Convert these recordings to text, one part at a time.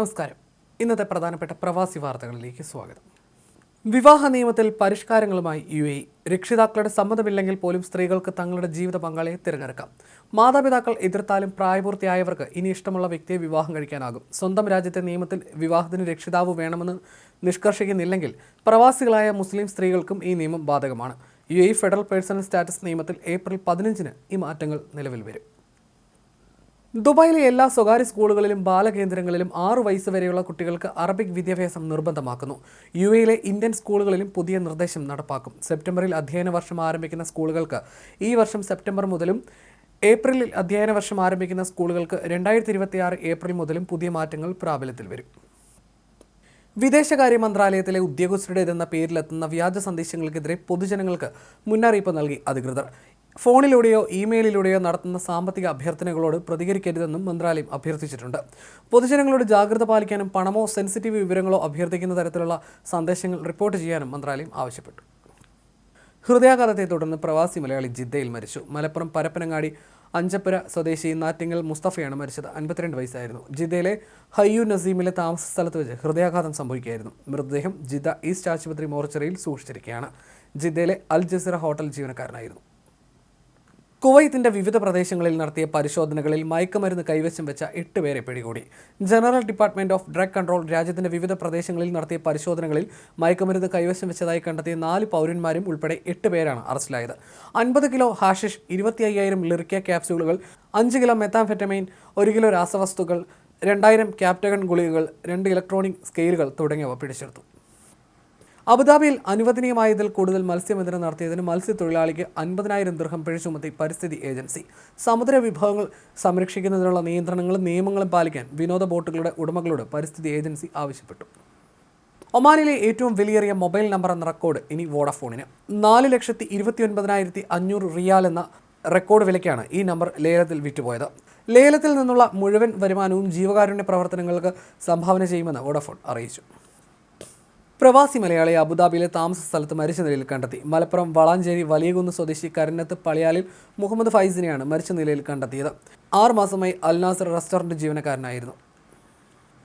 നമസ്കാരം. ഇന്നത്തെ പ്രധാനപ്പെട്ട പ്രവാസി വാർത്തകളിലേക്ക് സ്വാഗതം. വിവാഹ നിയമത്തിൽ പരിഷ്കാരങ്ങളുമായി യു എ രക്ഷിതാക്കളുടെ സമ്മതമില്ലെങ്കിൽ പോലും സ്ത്രീകൾക്ക് തങ്ങളുടെ ജീവിത പങ്കാളിയെ തിരഞ്ഞെടുക്കാം. മാതാപിതാക്കൾ എതിർത്താലും പ്രായപൂർത്തിയായവർക്ക് ഇനി ഇഷ്ടമുള്ള വ്യക്തിയെ വിവാഹം കഴിക്കാനാകും. സ്വന്തം രാജ്യത്തെ നിയമത്തിൽ വിവാഹത്തിന് രക്ഷിതാവ് വേണമെന്ന് നിഷ്കർഷിക്കുന്നില്ലെങ്കിൽ പ്രവാസികളായ മുസ്ലിം സ്ത്രീകൾക്കും ഈ നിയമം ബാധകമാണ്. U A federal personal status നിയമത്തിൽ ഏപ്രിൽ പതിനഞ്ചിന് ഈ മാറ്റങ്ങൾ നിലവിൽ വരും. ദുബായിലെ എല്ലാ സ്വകാര്യ സ്കൂളുകളിലും ബാലകേന്ദ്രങ്ങളിലും ആറു വയസ്സ് വരെയുള്ള കുട്ടികൾക്ക് അറബിക് വിദ്യാഭ്യാസം നിർബന്ധമാക്കുന്നു. യു എയിലെ ഇന്ത്യൻ സ്കൂളുകളിലും പുതിയ നിർദ്ദേശം നടപ്പാക്കും. സെപ്റ്റംബറിൽ അധ്യയന വർഷം ആരംഭിക്കുന്ന സ്കൂളുകൾക്ക് ഈ വർഷം സെപ്റ്റംബർ മുതലും ഏപ്രിലിൽ അധ്യയന വർഷം ആരംഭിക്കുന്ന സ്കൂളുകൾക്ക് രണ്ടായിരത്തി ഇരുപത്തിയാറ് ഏപ്രിൽ മുതലും പുതിയ മാറ്റങ്ങൾ പ്രാബല്യത്തിൽ വരും. വിദേശകാര്യ മന്ത്രാലയത്തിലെ ഉദ്യോഗസ്ഥരുടേതെന്ന പേരിലെത്തുന്ന വ്യാജ സന്ദേശങ്ങൾക്കെതിരെ പൊതുജനങ്ങൾക്ക് മുന്നറിയിപ്പ് നൽകി അധികൃതർ. ഫോണിലൂടെയോ ഇമെയിലിലൂടെയോ നടത്തുന്ന സാമ്പത്തിക അഭ്യർത്ഥനകളോട് പ്രതികരിക്കരുതെന്നും മന്ത്രാലയം അഭ്യർത്ഥിച്ചിട്ടുണ്ട്. പൊതുജനങ്ങളോട് ജാഗ്രത പാലിക്കാനും പണമോ സെൻസിറ്റീവ് വിവരങ്ങളോ അഭ്യർത്ഥിക്കുന്ന തരത്തിലുള്ള സന്ദേശങ്ങൾ റിപ്പോർട്ട് ചെയ്യാനും മന്ത്രാലയം ആവശ്യപ്പെട്ടു. ഹൃദയാഘാതത്തെ തുടർന്ന് പ്രവാസി മലയാളി ജിദ്ദയിൽ മരിച്ചു. മലപ്പുറം പരപ്പനങ്ങാടി അഞ്ചപ്പുര സ്വദേശി നാറ്റിങ്ങൽ മുസ്തഫയാണ് മരിച്ചത്. അൻപത്തിരണ്ട് വയസ്സായിരുന്നു. ജിദ്ദയിലെ ഹയ്യു നസീമിലെ താമസ സ്ഥലത്ത് വെച്ച് ഹൃദയാഘാതം സംഭവിക്കുകയായിരുന്നു. മൃതദേഹം ജിദ്ദ ഈസ്റ്റ് ആശുപത്രി മോർച്ചറിയിൽ സൂക്ഷിച്ചിരിക്കുകയാണ്. ജിദ്ദയിലെ അൽ ജസീറ ഹോട്ടൽ ജീവനക്കാരനായിരുന്നു. കുവൈത്തിന്റെ വിവിധ പ്രദേശങ്ങളിൽ നടത്തിയ പരിശോധനകളിൽ മയക്കുമരുന്ന് കൈവശം വെച്ച എട്ട് പേരെ പിടികൂടി. General department of drug control രാജ്യത്തിന്റെ വിവിധ പ്രദേശങ്ങളിൽ നടത്തിയ പരിശോധനകളിൽ മയക്കുമരുന്ന് കൈവശം വെച്ചതായി കണ്ടെത്തിയ നാല് പൗരന്മാരും ഉൾപ്പെടെ എട്ട് പേരാണ് അറസ്റ്റിലായത്. അൻപത് കിലോ ഹാഷിഷ് ഇരുപത്തി അയ്യായിരം ലിറിക്ക ക്യാപ്സ്യൂളുകൾ അഞ്ച് കിലോ മെത്താംഫെറ്റമൈൻ ഒരു കിലോ രാസവസ്തുക്കൾ രണ്ടായിരം ക്യാപ്റ്റഗൺ ഗുളികകൾ രണ്ട് ഇലക്ട്രോണിക് സ്കെയിലുകൾ തുടങ്ങിയവ പിടിച്ചെടുത്തു. അബുദാബിയിൽ അനുവദനീയമായതിൽ കൂടുതൽ മത്സ്യബന്ധനം നടത്തിയതിന് മത്സ്യത്തൊഴിലാളിക്ക് അൻപതിനായിരം ദൃഹം പിഴ ചുമത്തി പരിസ്ഥിതി ഏജൻസി. സമുദ്ര വിഭവങ്ങൾ സംരക്ഷിക്കുന്നതിനുള്ള നിയന്ത്രണങ്ങളും നിയമങ്ങളും പാലിക്കാൻ വിനോദ ബോട്ടുകളുടെ ഉടമകളോട് പരിസ്ഥിതി ഏജൻസി ആവശ്യപ്പെട്ടു. ഒമാനിലെ ഏറ്റവും വിലയേറിയ മൊബൈൽ നമ്പർ എന്ന റെക്കോർഡ് ഇനി വോഡഫോണിന്. നാല് ലക്ഷത്തി ഇരുപത്തി ഒൻപതിനായിരത്തി അഞ്ഞൂറ് റിയാൽ എന്ന റെക്കോർഡ് വിലയ്ക്കാണ് ഈ നമ്പർ ലേലത്തിൽ വിറ്റുപോയത്. ലേലത്തിൽ നിന്നുള്ള മുഴുവൻ വരുമാനവും ജീവകാരുണ്യ പ്രവർത്തനങ്ങൾക്ക് സംഭാവന ചെയ്യുമെന്ന് വോഡഫോൺ അറിയിച്ചു. പ്രവാസി മലയാളി അബുദാബിയിലെ താമസ സ്ഥലത്ത് മരിച്ച നിലയിൽ കണ്ടെത്തി. മലപ്പുറം വളാഞ്ചേരി വലിയകുന്ന് സ്വദേശി കരുന്നത്ത് പളിയാലിൽ മുഹമ്മദ് ഫൈസിനെയാണ് മരിച്ച നിലയിൽ കണ്ടെത്തിയത്. ആറ് മാസമായി അൽനാസർ റെസ്റ്റോറന്റ് ജീവനക്കാരനായിരുന്നു.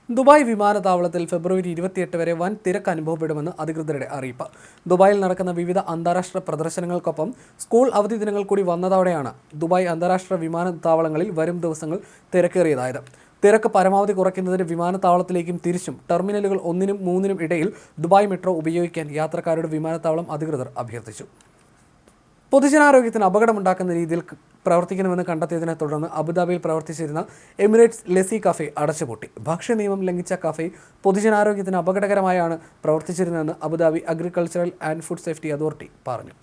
ദുബായ് വിമാനത്താവളത്തിൽ ഫെബ്രുവരി ഇരുപത്തിയെട്ട് വരെ വൻ തിരക്ക് അനുഭവപ്പെടുമെന്ന് അധികൃതരുടെ അറിയിപ്പ്. ദുബായിൽ നടക്കുന്ന വിവിധ അന്താരാഷ്ട്ര പ്രദർശനങ്ങൾക്കൊപ്പം സ്കൂൾ അവധി ദിനങ്ങൾ കൂടി വന്നതോടെയാണ് ദുബായ് അന്താരാഷ്ട്ര വിമാനത്താവളങ്ങളിൽ വരും ദിവസങ്ങൾ തിരക്കേറിയതായത്. തിരക്ക് പരമാവധി കുറയ്ക്കുന്നതിന് വിമാനത്താവളത്തിലേക്കും തിരിച്ചും ടെർമിനലുകൾ ഒന്നിനും മൂന്നിനും ഇടയിൽ ദുബായ് മെട്രോ ഉപയോഗിക്കാൻ യാത്രക്കാരുടെ വിമാനത്താവളം അധികൃതർ അഭ്യർത്ഥിച്ചു. പൊതുജനാരോഗ്യത്തിന് അപകടമുണ്ടാക്കുന്ന രീതിയിൽ പ്രവർത്തിക്കണമെന്ന് കണ്ടെത്തിയതിനെ തുടർന്ന് അബുദാബിയിൽ പ്രവർത്തിച്ചിരുന്ന എമിറേറ്റ്സ് ലെസി കഫേ അടച്ചുപൂട്ടി. ഭക്ഷ്യ നിയമം ലംഘിച്ച കഫേ പൊതുജനാരോഗ്യത്തിന് അപകടകരമായാണ് പ്രവർത്തിച്ചിരുന്നതെന്ന് Abu Dhabi agricultural and food safety authority പറഞ്ഞു.